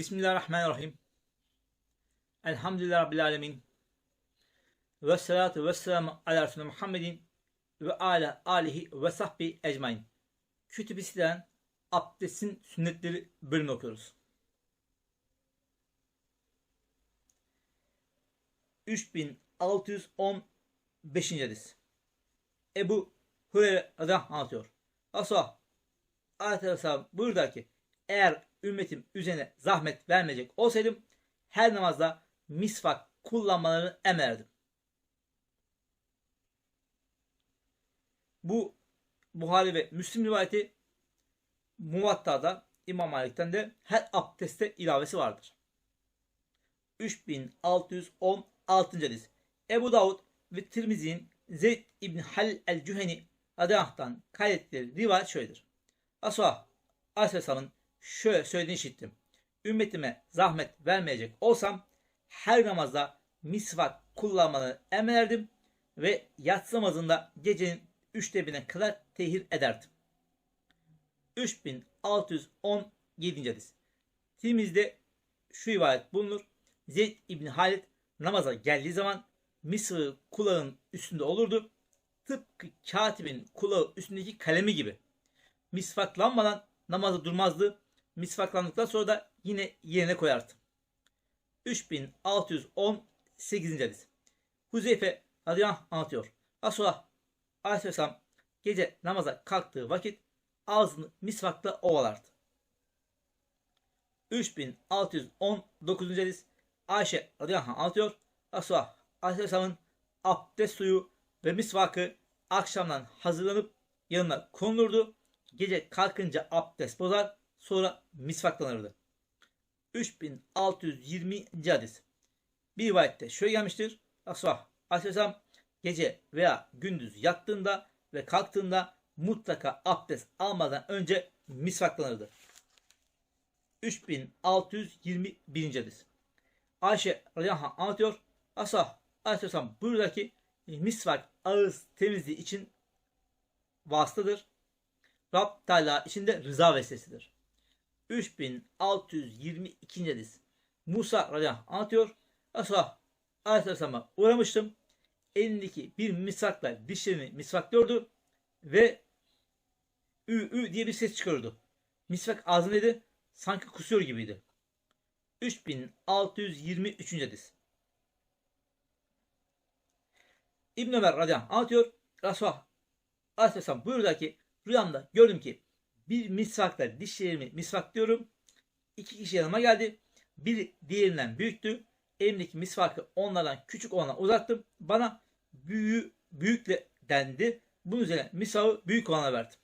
Bismillahirrahmanirrahim. Elhamdülillah Rabbil Alemin. Ve salatu ve selamu ala Resulü Muhammedin ve ala alihi ve sahbi ecmain. Kütüb-i Abdestin Sünnetleri bölümünü okuyoruz. 3615. hadis. Ebu Hureyre radıyallahu anlatıyor. Asla Aleyhisselam buyurdu ki eğer ümmetim üzerine zahmet vermeyecek olsaydım her namazda misvak kullanmalarını emrederdim. Bu Buhari ve Müslim rivayeti Muvatta'da İmam Malik'ten de her abdeste ilavesi vardır. 3616. hadis. Ebu Davud ve Tirmizi'nin Zeyd İbn Halil el-Cüheni Adanah'tan kaydettikleri rivayet şöyledir. Asla Aleyhisselam'ın şöyle söylediğini işittim. Ümmetime zahmet vermeyecek olsam her namazda misvak kullanmanı emrederdim ve yatsı namazında gecenin üçte birine kadar tehir ederdim. 3617. hadis. Tirmiz'de şu rivayet bulunur. Zeyd İbni Halid namaza geldiği zaman misvı kulağın üstünde olurdu. Tıpkı katibin kulağı üstündeki kalemi gibi. Misvaklanmadan namazı durmazdı. Misvaklandıktan sonra da yine yerine koyardı. 3618. hadis. Huzeyfe radıyallahu anlatıyor. Resulullah aleyhisselam gece namaza kalktığı vakit ağzını misvakla ovalardı. 3619. hadis. Ayşe radıyallahu anh anlatıyor. Resulullah aleyhisselamın abdest suyu ve misvakı akşamdan hazırlanıp yanına konulurdu. Gece kalkınca abdest bozar sonra misvaklanırdı. 3620. hadis. Bir rivayette şöyle gelmiştir. Resulullah aleyhisselam gece veya gündüz yattığında ve kalktığında mutlaka abdest almadan önce misvaklanırdı. 3621. hadis. Ayşe radıyallahu anlatıyor. Asah aleyhisselam buyurdu ki misvak ağız temizliği için vasıtadır. Rab Teala içinde rıza vesilesidir. 3622. hadis. Musa radıyallahu anlatıyor. Asah aleyhisselama uğramıştım. Elindeki bir misvakla dişlerini misvaklıyordu ve ü ü diye bir ses çıkarıyordu. Misvak ağzındaydı. Sanki kusuyor gibiydi. 3623. hadis. İbn Ömer radıyallahu anlatıyor. Resulullah aleyhisselam buyurdu ki rüyamda gördüm ki bir misvakla dişlerimi misvaklıyorum. İki kişi yanıma geldi. Biri diğerinden büyüktü. Elimdeki misvakı onlardan küçük olana uzattım. Bana büyüğü büyükle dendi. Bunun üzerine misvakı büyük olana verdim.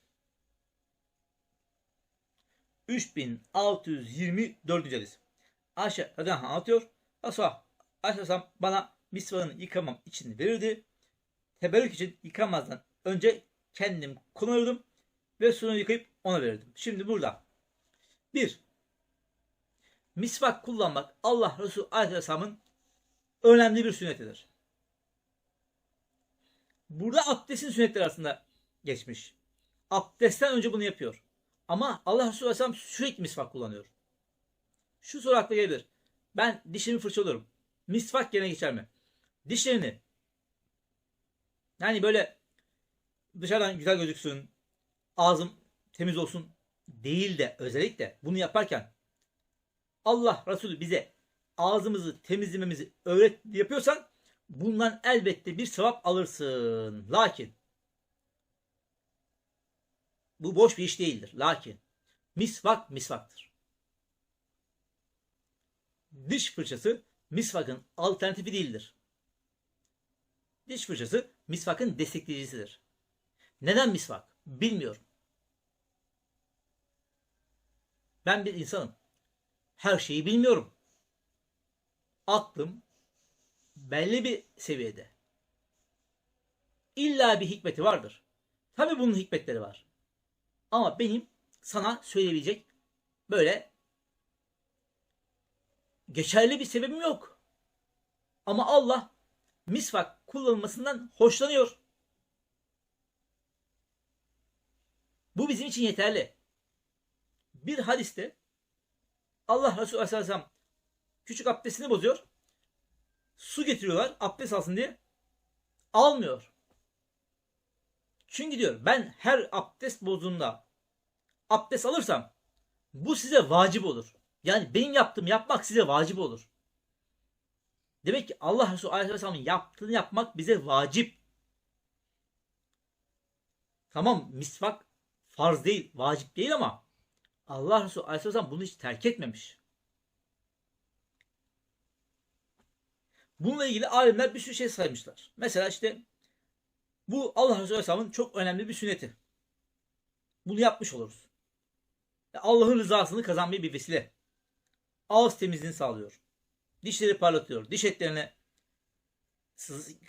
3624. hadis. Ayşe radıyallahu anlatıyor. Resulullah aleyhisselam bana misvakını yıkamam için verirdi. Teberrük için yıkamazdan önce kendim kullanırdım ve sonra yıkayıp ona verirdim. Şimdi burada bir misvak kullanmak Allah Resulü Aleyhisselam'ın önemli bir sünnetidir. Burada abdestin sünnetleri arasında geçmiş. Abdestten önce bunu yapıyor. Ama Allah Resulü Aleyhisselam sürekli misvak kullanıyor. Şu soru akla gelebilir. Ben dişimi fırçalıyorum. Misvak yerine geçer mi? Dişlerini yani böyle dışarıdan güzel gözüksün, ağzım temiz olsun değil de özellikle bunu yaparken Allah Resulü bize ağzımızı temizlememizi öğret yapıyorsan bundan elbette bir sevap alırsın. Lakin bu boş bir iş değildir. Lakin misvak misvaktır. Diş fırçası misvakın alternatifi değildir. Diş fırçası misvakın destekleyicisidir. Neden misvak? Bilmiyorum. Ben bir insanım. Her şeyi bilmiyorum. Aklım belli bir seviyede. İlla bir hikmeti vardır. Tabi bunun hikmetleri var. Ama benim sana söyleyebilecek böyle geçerli bir sebebim yok. Ama Allah misvak kullanılmasından hoşlanıyor. Bu bizim için yeterli. Bir hadiste Allah Resulü Aleyhisselam küçük abdestini bozuyor. Su getiriyorlar abdest alsın diye. Almıyor. Çünkü diyor ben her abdest bozduğunda abdest alırsam bu size vacip olur. Yani benim yaptığım yapmak size vacip olur. Demek ki Allah Resulü Aleyhisselam'ın yaptığını yapmak bize vacip. Tamam misvak farz değil, vacip değil ama Allah Resulü Aleyhisselam bunu hiç terk etmemiş. Bununla ilgili alimler bir sürü şey saymışlar. Mesela işte bu Allah Resulü Aleyhisselam'ın çok önemli bir sünneti. Bunu yapmış oluruz. Allah'ın rızasını kazanmayı bir vesile. Ağız temizliğini sağlıyor. Dişleri parlatıyor. Diş etlerine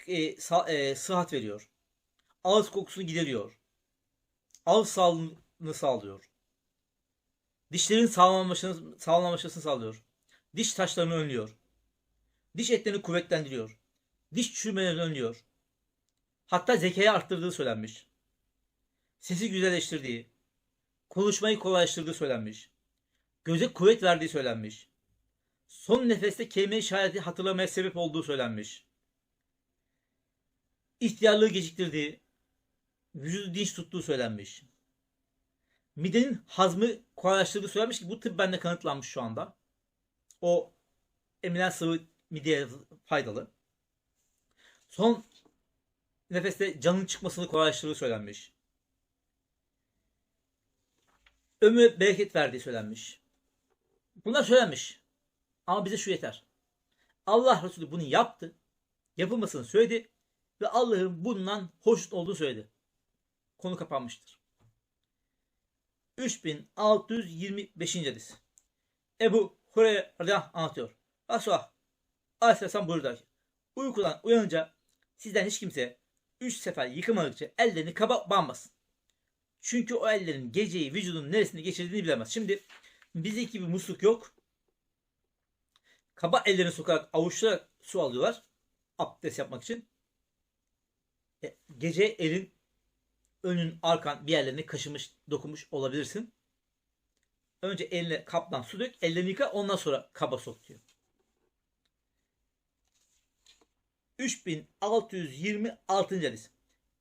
e, e, sıhhat veriyor. Ağız kokusunu gideriyor. Ağız sağlığını sağlıyor. Dişlerin sağlamlaşmasını, sağlamlaşmasını sağlıyor. Diş taşlarını önlüyor. Diş etlerini kuvvetlendiriyor. Diş çürümelerini önlüyor. Hatta zekayı arttırdığı söylenmiş. Sesi güzelleştirdiği, konuşmayı kolaylaştırdığı söylenmiş. Göze kuvvet verdiği söylenmiş. Son nefeste kelime-i şehadeti hatırlamaya sebep olduğu söylenmiş. İhtiyarlığı geciktirdiği, vücudu dinç tuttuğu söylenmiş. Midenin hazmı kolaylaştırdığı söylenmiş ki bu tıbben de kanıtlanmış şu anda. O emilen sıvı mideye faydalı. Son nefeste canın çıkmasını kolaylaştırdığı söylenmiş. Ömür bereket verdiği söylenmiş. Bunlar söylenmiş. Ama bize şu yeter. Allah Resulü bunu yaptı. Yapılmasını söyledi. Ve Allah'ın bundan hoşnut olduğunu söyledi. Konu kapanmıştır. 3625. hadis. Ebu Hureyre radıyallahu anlatıyor. Resulullah Aleyhisselam buyurdu ki uykudan uyanınca sizden hiç kimse üç sefer yıkamadıkça ellerini kaba banmasın. Çünkü o ellerin geceyi vücudun neresinde geçirdiğini bilemez. Şimdi bizdeki bir musluk yok. Kaba ellerini sokarak avuçlayarak su alıyorlar. Abdest yapmak için. E, gece elin önün arkan bir yerlerini kaşımış dokunmuş olabilirsin. Önce eline kaptan su dök. Ellerini yıka ondan sonra kaba sok diyor. 3626. hadis.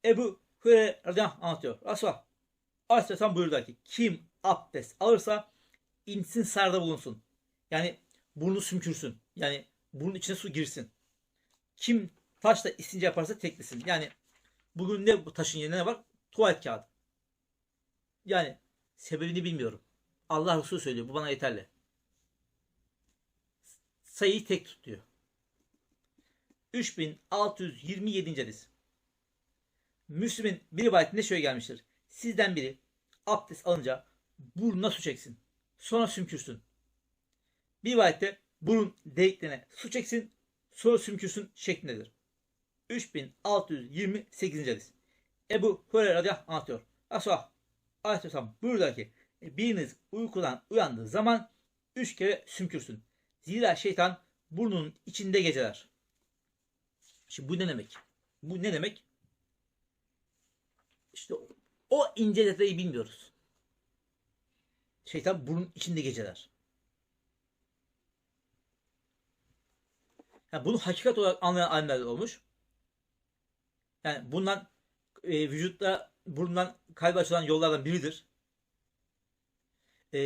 Ebu Hureyre radıyallahu anlatıyor. Resulullah Aleyhisselam buyurdu ki kim abdest alırsa insin sarda bulunsun. Yani burnu sümkürsün. Yani burnun içine su girsin. Kim taşla istince yaparsa teklesin. Yani bugün ne taşın yerine ne var? Tuvalet kağıdı. Yani sebebini bilmiyorum. Allah Resulü söylüyor. Bu bana yeterli. Sayıyı tek tut diyor. 3627. hadis. Müslüm'ün bir rivayetinde şöyle gelmiştir. Sizden biri abdest alınca burnuna su çeksin. Sonra sümkürsün. Bir rivayette burun deliklerine su çeksin. Sonra sümkürsün şeklindedir. 3628. hadis. Ebu Hureyre radıyallahu anlatıyor. Resulullah aleyhisselam buyurdular ki biriniz uykudan uyandığı zaman üç kere sümkürsün. Zira şeytan burnunun içinde geceler. Şimdi bu ne demek? Bu ne demek? İşte o ince detayı bilmiyoruz. Şeytan burnun içinde geceler. Yani bunu hakikat olarak anlayan alimler olmuş. Yani bundan e, vücutta burundan kalbe açılan yollardan biridir. E,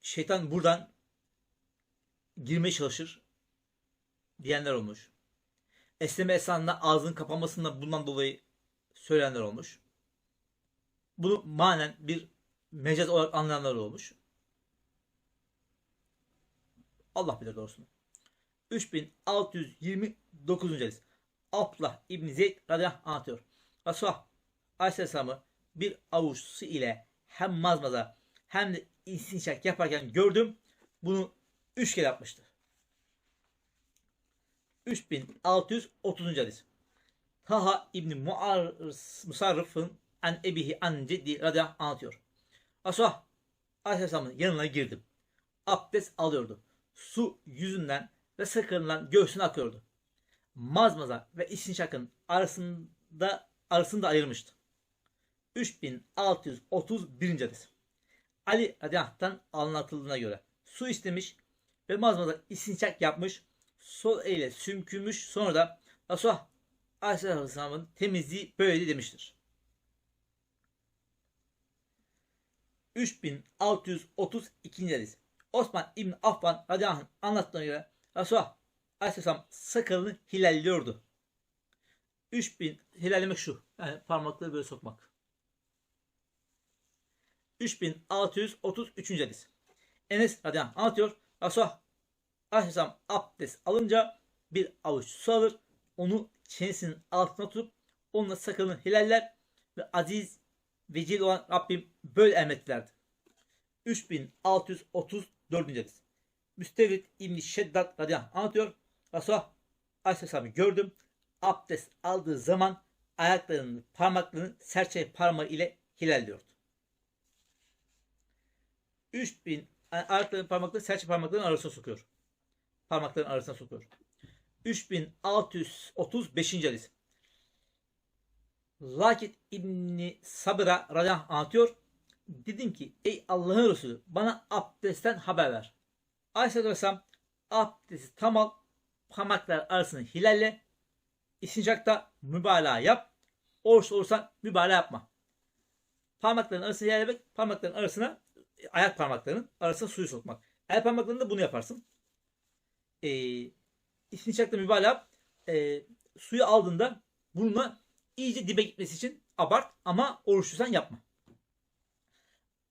şeytan buradan girmeye çalışır diyenler olmuş. Esneme esnasında ağzının kapanmasından bundan dolayı söyleyenler olmuş. Bunu manen bir mecaz olarak anlayanlar olmuş. Allah bilir doğrusunu. 3629. hadis. Abdullah İbn Zeyd radıyallahu anlatıyor. Resulullah Aleyhisselam'ı bir avuç su ile hem mazmaza hem de istinşak yaparken gördüm. Bunu üç kere yapmıştı. 3630. hadis. Taha İbni Musarrıf'ın an ebihi an ciddi radıyallahu anlatıyor. Resulullah Aleyhisselam'ın yanına girdim. Abdest alıyordu. Su yüzünden ve sakırından göğsüne akıyordu. Mazmaza ve istinşakın arasında arasında ayırmıştı. 3631. hadis. Ali radıyallahu anlatıldığına göre su istemiş ve mazmada istincak yapmış. Sol eliyle sümkürmüş. Sonra da Resulullah Aleyhisselam'ın temizliği böyle demiştir. 3632. hadis. Osman İbn Affan radıyallahu anh anlattığına göre Resulullah Aleyhisselam sakalını hilalliyordu. 3000 hilallemek şu. Yani parmakları böyle sokmak. 3633. hadis. Enes radıyallahu anh anlatıyor. Resulullah Aleyhisselam abdest alınca bir avuç su alır. Onu çenesinin altına tutup onunla sakalını hilaller ve aziz vecil olan Rabbim böyle emrettilerdi. 3634. hadis. Müstevrit İbni Şeddat radıyallahu anlatıyor. Resulullah Aleyhisselam'ı gördüm. Abdest aldığı zaman ayaklarının parmaklarını serçe parmağı ile hilalliyordu. 3000 yani ayaklarının parmakları serçe parmaklarının arasına sokuyor. Parmakların arasına sokuyor. 3635. hadis. Lakit İbni Sabra radıyallahu anlatıyor. Dedim ki ey Allah'ın Resulü bana abdestten haber ver. Aleyhisselatü Vesselam abdesti tam al parmaklar arasını hilalle istincakta mübalağa yap. Oruç olursan mübalağa yapma. Parmakların arasını hilallemek parmakların arasına ayak parmaklarının arasına suyu sokmak. El parmaklarında bunu yaparsın. Ee, istincakta mübalağa. Ee, suyu aldığında bununla iyice dibe gitmesi için abart ama oruçluysan yapma.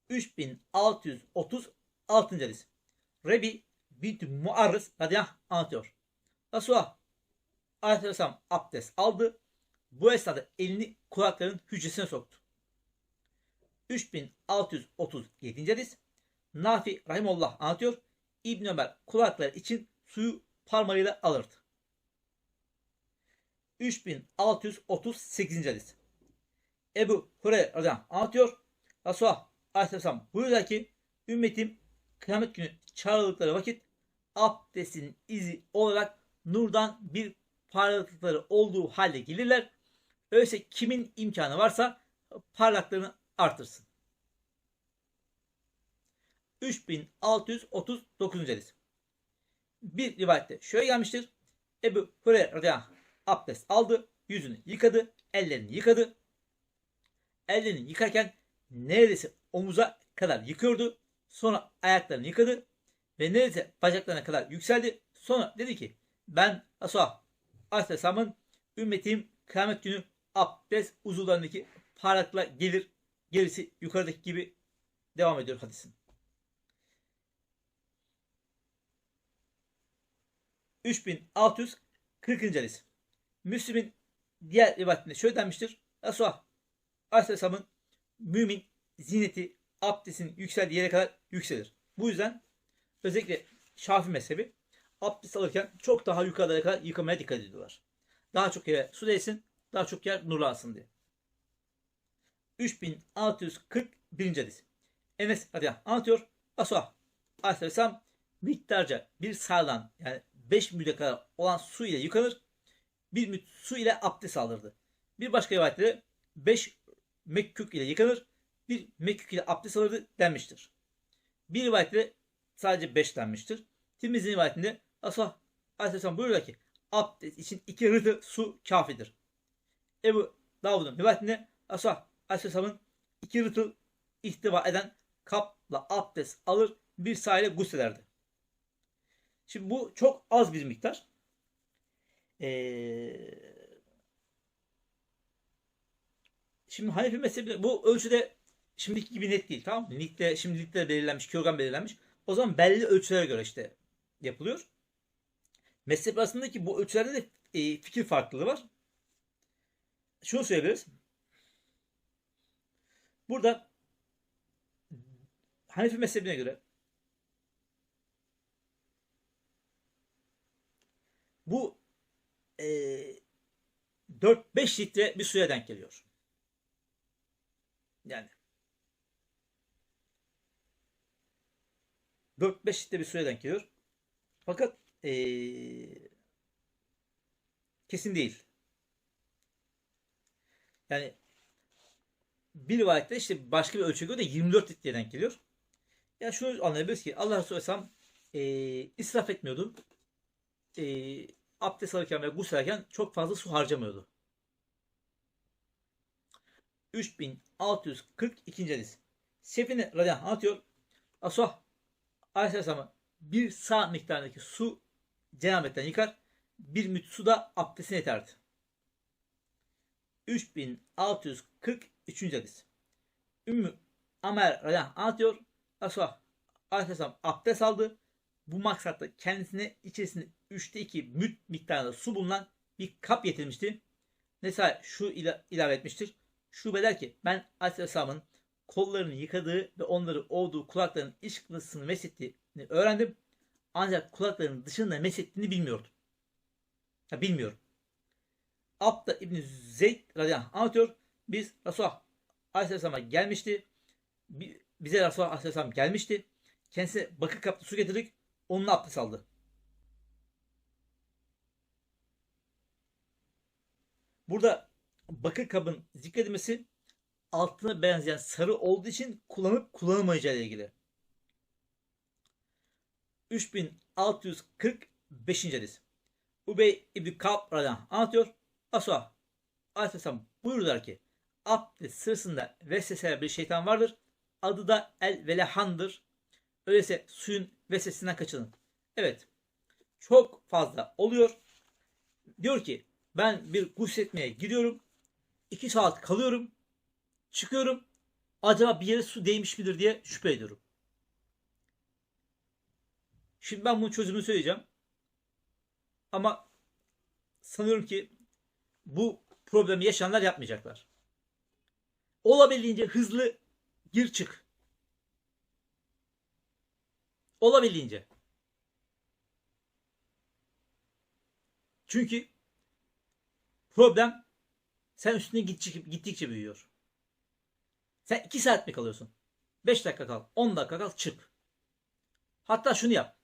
3636. hadis. Rebi bint Muarrız radıyallahu anlatıyor. Resulullah Aleyhisselam abdest aldı. Bu esnada elini kulakların hücresine soktu. 3637. hadis. Nafi Rahimullah anlatıyor. İbn Ömer kulakları için suyu parmağıyla alırdı. 3638. hadis. Ebu Hureyre radıyallahu anlatıyor. Resulullah aleyhisselam buyuruyor ki ümmetim kıyamet günü çağrıldıkları vakit abdestin izi olarak nurdan bir parlaklıkları olduğu halde gelirler. Öyleyse kimin imkanı varsa parlaklığını artırsın. 3639. hadis. Bir rivayette şöyle gelmiştir. Ebu Hureyre radıyallahu abdest aldı, yüzünü yıkadı, ellerini yıkadı. Ellerini yıkarken neredeyse omuza kadar yıkıyordu. Sonra ayaklarını yıkadı ve neredeyse bacaklarına kadar yükseldi. Sonra dedi ki ben Resulullah Aleyhisselam'ın ümmetim kıyamet günü abdest uzuvlarındaki parlakla gelir. Gerisi yukarıdaki gibi devam ediyor hadisin. 3640. hadis. Müslim'in diğer rivayetinde şöyle denmiştir. Resulullah Aleyhisselam'ın mümin zineti abdestin yükseldiği yere kadar yükselir. Bu yüzden özellikle Şafi mezhebi abdest alırken çok daha yukarılara kadar yıkamaya dikkat ediyorlar. Daha çok yere su değsin, daha çok yer nurlansın diye. 3641. hadis. Enes radıyallahu anlatıyor. Resulullah aleyhisselam miktarca bir sağdan yani 5 müdde kadar olan su ile yıkanır. Bir müd su ile abdest alırdı. Bir başka rivayette de 5 mekkük ile yıkanır. Bir mekkük ile abdest alırdı denmiştir. Bir rivayette de sadece 5 denmiştir. Tirmizi'nin rivayetinde Resulullah Aleyhisselam buyuruyor ki abdest için iki rıtı su kafidir. Ebu Davud'un rivayetinde Resulullah Aleyhisselam'ın iki rıtı ihtiva eden kapla abdest alır bir sahile guslederdi. Şimdi bu çok az bir miktar. Ee, şimdi Hanefi mezhebi bu ölçüde şimdiki gibi net değil tamam mı? Ligde, şimdi ligde belirlenmiş, kilogram belirlenmiş. O zaman belli ölçülere göre işte yapılıyor. Mezhep arasındaki bu ölçülerde de e, fikir farklılığı var. Şunu söyleyebiliriz. Burada Hanefi mezhebine göre bu e, 4-5 litre bir suya denk geliyor. Yani 4-5 litre bir suya denk geliyor. Fakat e, kesin değil. Yani bir rivayette işte başka bir ölçüye de 24 litreye denk geliyor. Ya şunu anlayabiliriz ki Allah Resulü Aleyhisselam e, israf etmiyordu. E, abdest alırken ve gusül alırken çok fazla su harcamıyordu. 3642. hadis. Sefine radıyallahu anh anlatıyor. Asuh Aleyhisselam'a bir sağ miktarındaki su cenabetten yıkar. Bir müt su da abdestine yeterdi. 3643. hadis. Ümmü Amer anh anlatıyor. Asuh Aleyhisselam abdest aldı. Bu maksatla kendisine içerisinde üçte iki müt miktarında su bulunan bir kap getirmişti. Mesela şu ila- ilave etmiştir. Şube der ki ben Aleyhisselam'ın kollarını yıkadığı ve onları ovduğu kulaklarının iç kısmını meshettiğini öğrendim. Ancak kulaklarının dışında meshettiğini bilmiyordum. Ya bilmiyorum. Abda İbni Zeyd radıyallahu anlatıyor. Biz Resulullah Aleyhisselam'a gelmişti. Bi- Bize Resulullah Aleyhisselam gelmişti. Kendisine bakır kapta su getirdik. Onunla abdest aldı. Burada bakır kabın zikredilmesi altına benzeyen sarı olduğu için kullanıp kullanılmayacağı ile ilgili. 3645. hadis. Ubey İbni Ka'b anh anlatıyor. Asla Aleyhisselam buyurdular ki abdest sırasında vesveseler bir şeytan vardır. Adı da el velehandır. Öyleyse suyun vesvesesinden kaçının. Evet. Çok fazla oluyor. Diyor ki ben bir gusletmeye giriyorum. 2 saat kalıyorum. Çıkıyorum. Acaba bir yere su değmiş midir diye şüphe ediyorum. Şimdi ben bunun çözümünü söyleyeceğim. Ama sanıyorum ki bu problemi yaşayanlar yapmayacaklar. Olabildiğince hızlı gir çık. Olabildiğince. Çünkü problem sen üstüne gittikçe, büyüyor. Sen 2 saat mi kalıyorsun? 5 dakika kal. 10 dakika kal çık. Hatta şunu yap.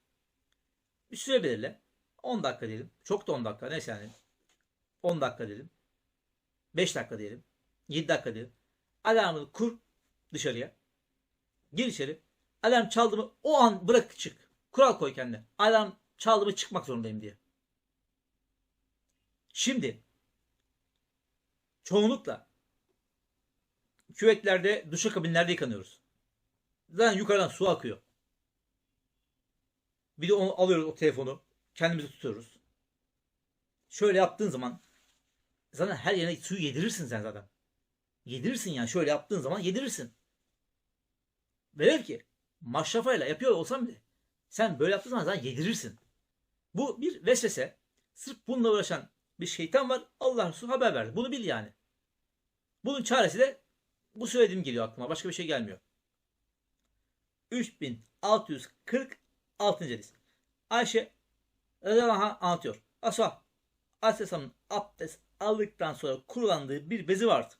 Bir süre belirle. 10 dakika diyelim. Çok da 10 dakika. Neyse yani. 10 dakika diyelim. 5 dakika diyelim. 7 dakika diyelim. Alarmını kur dışarıya. Gir içeri. Alarm çaldı mı o an bırak çık. Kural koy kendine. Alarm çaldı mı çıkmak zorundayım diye. Şimdi çoğunlukla küvetlerde, duşakabinlerde yıkanıyoruz. Zaten yukarıdan su akıyor. Bir de onu alıyoruz o telefonu. Kendimizi tutuyoruz. Şöyle yaptığın zaman zaten her yerine suyu yedirirsin sen zaten. Yedirirsin yani şöyle yaptığın zaman yedirirsin. Velev ki maşrafayla yapıyor olsam bile sen böyle yaptığın zaman zaten yedirirsin. Bu bir vesvese. Sırf bununla uğraşan bir şeytan var. Allah Resulü haber verdi. Bunu bil yani. Bunun çaresi de bu söylediğim geliyor aklıma. Başka bir şey gelmiyor. 3646. hadis. Ayşe radıyallahu anlatıyor. Asah Aleyhisselam'ın abdest aldıktan sonra kurulandığı bir bezi vardı.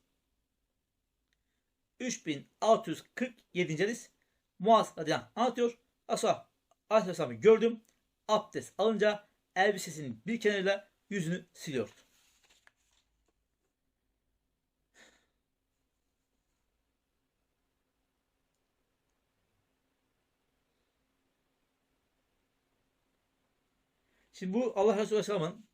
3647. hadis. Muaz radıyallahu anlatıyor. Asah Aleyhisselam'ı gördüm. Abdest alınca elbisesinin bir kenarıyla yüzünü siliyordu. Şimdi bu Allah Resulü Aleyhisselam'ın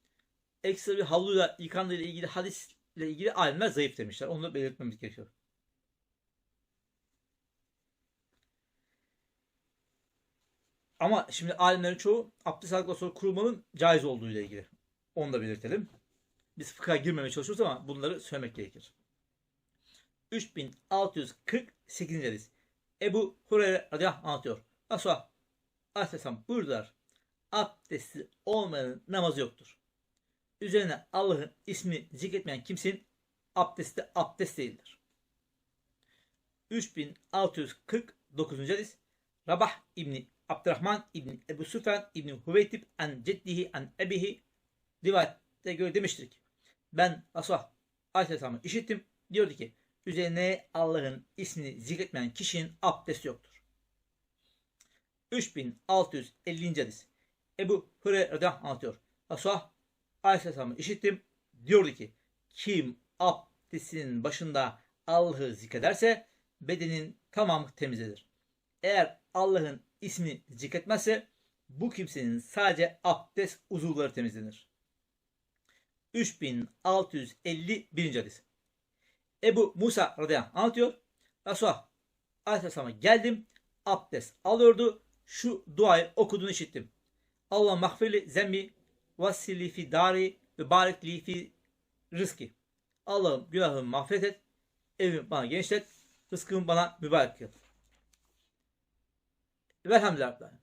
ekstra bir havluyla yıkandığı ile ilgili hadisle ilgili alimler zayıf demişler. Onu da belirtmemiz gerekiyor. Ama şimdi alimlerin çoğu abdest aldıktan sonra kurumanın caiz olduğu ile ilgili. Onu da belirtelim. Biz fıkha girmemeye çalışıyoruz ama bunları söylemek gerekir. 3648. hadis. Ebu Hureyre radıyallahu anlatıyor. Resulullah Aleyhisselam buyurdular. Abdesti olmayanın namazı yoktur. Üzerine Allah'ın ismi zikretmeyen kimsenin abdesti abdest değildir. 3649. hadis. Rabah İbni Abdurrahman İbni Ebu Süfyan İbni Hüveytib en ceddihi en ebihi rivayette göre demiştir ki ben Resulullah Aleyhisselam'ı işittim. Diyordu ki üzerine Allah'ın ismini zikretmeyen kişinin abdesti yoktur. 3650. hadis. Ebu Hureyre radıyallahu anh anlatıyor. Resulullah Aleyhisselam'ı işittim. Diyordu ki kim abdestinin başında Allah'ı zikrederse bedenin tamamı temizlenir. eğer Allah'ın ismini zikretmezse bu kimsenin sadece abdest uzuvları temizlenir. 3651. hadis. Ebu Musa radıyallahu anh anlatıyor. Resulullah aleyhisselam'a geldim. Abdest alıyordu. Şu duayı okuduğunu işittim. Allah mahfirli zemmi vasili fi dari ve barik li fi rızki. Allah'ım günahımı mağfiret et. Evimi bana genişlet. Rızkımı bana mübarek kıl. Velhamdülillah.